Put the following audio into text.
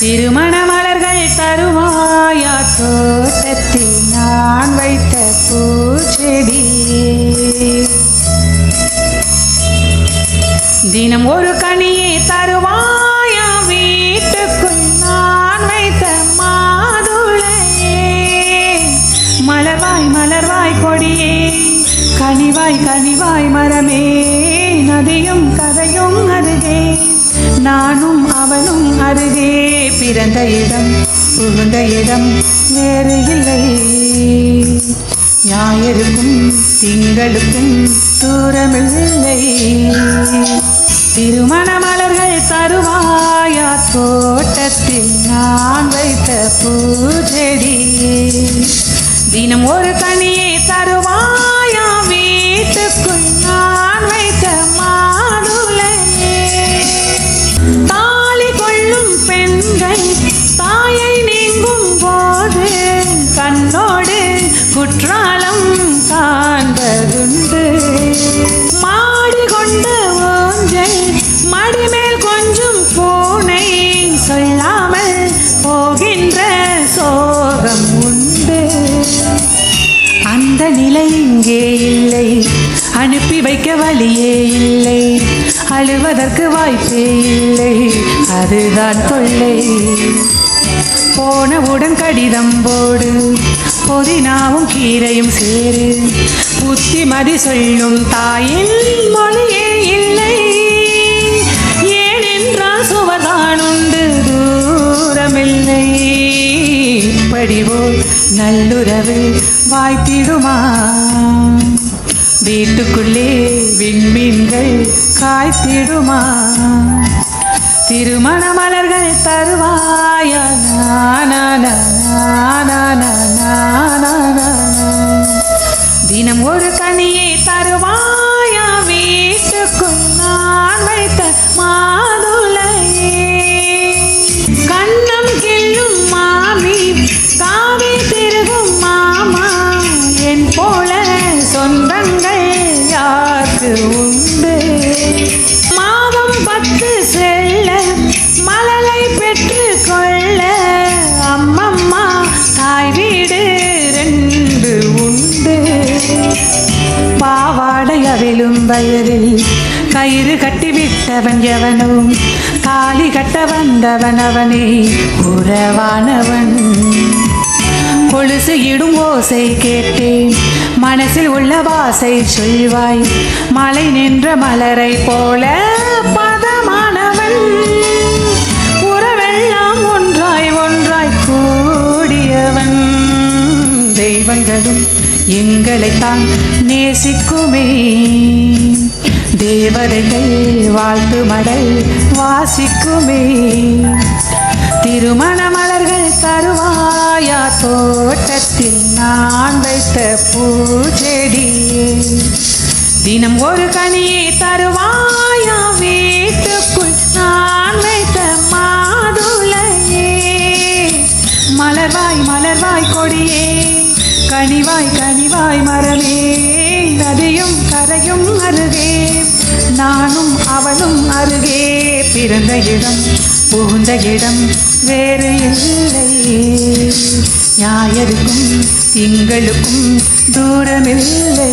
திருமண மலர்கள் தருவாயா? தோட்டத்தில் நான் வைத்த பூச்செடி. தினம் ஒரு கனியை தருவாயா? வீட்டுக்குள் நான் வைத்த மாதுளையே. மலர்வாய் மலர்வாய் கொடியே. கனிவாய் கனிவாய் மரமே. நதியும் கதையும் அருகே. நானும் அவனும் அருகே. பிறந்த இடம் புகுந்த இடம் வேறு இல்லை. ஞாயிறுக்கும் திங்களுக்கும் தூரமில்லை. திருமண மலர்கள் தருவாயா தோட்டத்தில் நான் வைத்த பூச்செடி தினம் ஒரு காலம் காண்பதுண்டு மாடி கொண்ட ஓஞ்சை மடிமேல் கொஞ்சம் பூனை சொல்லாமல் போகின்ற சோகம் உண்டு அந்த நிலை இங்கே இல்லை அனுப்பி வைக்க வழியே இல்லை. அழுவதற்கு வாய்ப்பே இல்லை அதுதான் தொல்லை. போனவுடன் கடிதம் போடு புதினாவும் கீரையும் சேரு. புத்திமதி சொல்லும் தாயின் மொழியே இல்லை. ஏனென்றால் சுவர்தான் உண்டு தூரமில்லை. படிவோல் நல்லுறவு வாய்த்திடுமா? வீட்டுக்குள்ளே விண்மீன்கள் காய்த்திடுமா? திருமண மலர்கள் தருவாயா? நானா, நானா, பாவாடை வயதில் கயிறு கட்டிவிட்டவன் எவனும் காலி கட்ட வந்தவன் அவனே உறவானவன். கொலுசு இடும் ஓசை கேட்டேன் மனசில் உள்ள வாசை சொல்வாய் மலை நின்ற மலரை போல பதமானவன். உறவெல்லாம் ஒன்றாய் ஒன்றாய் கூடியவன். தெய்வங்களும் எங்களைத்தான் நேசிக்குமே. தேவதைகள் வாழ்த்து மடல் வாசிக்குமே. திருமண மலர்கள் தருவாயா? தோட்டத்தில் நான் வைத்த பூச்செடியே தினம் ஒரு கனியை தருவாயா? வீட்டுக்குள் நான் வைத்த மாதுளையே. மலர்வாய் மலர்வாய் கொடியே. கனிவாய் கனிவாய் மரமே நதியும் கரையும் அருகே நானும் அவளும் அருகே பிறந்த இடம் புகுந்த இடம் வேறு இல்லை. ஞாயருக்கும் திங்களுக்கும் தூரமில்லை.